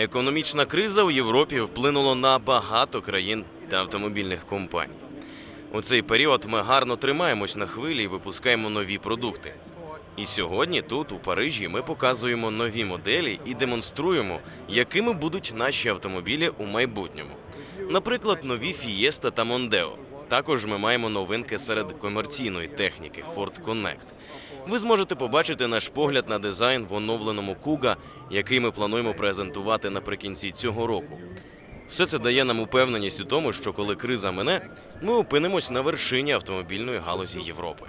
Економічна криза у Європі вплинула на багато країн та автомобільних компаній. У цей період ми гарно тримаємось на хвилі і випускаємо нові продукти. І сьогодні тут, у Парижі, ми показуємо нові моделі і демонструємо, якими будуть наші автомобілі у майбутньому. Наприклад, нові Fiesta та Mondeo. Також ми маємо новинки серед комерційної техніки Ford Connect. Ви зможете побачити наш погляд на дизайн в оновленому Куга, який ми плануємо презентувати наприкінці цього року. Все це дає нам упевненість у тому, що коли криза мине, ми опинимось на вершині автомобільної галузі Європи.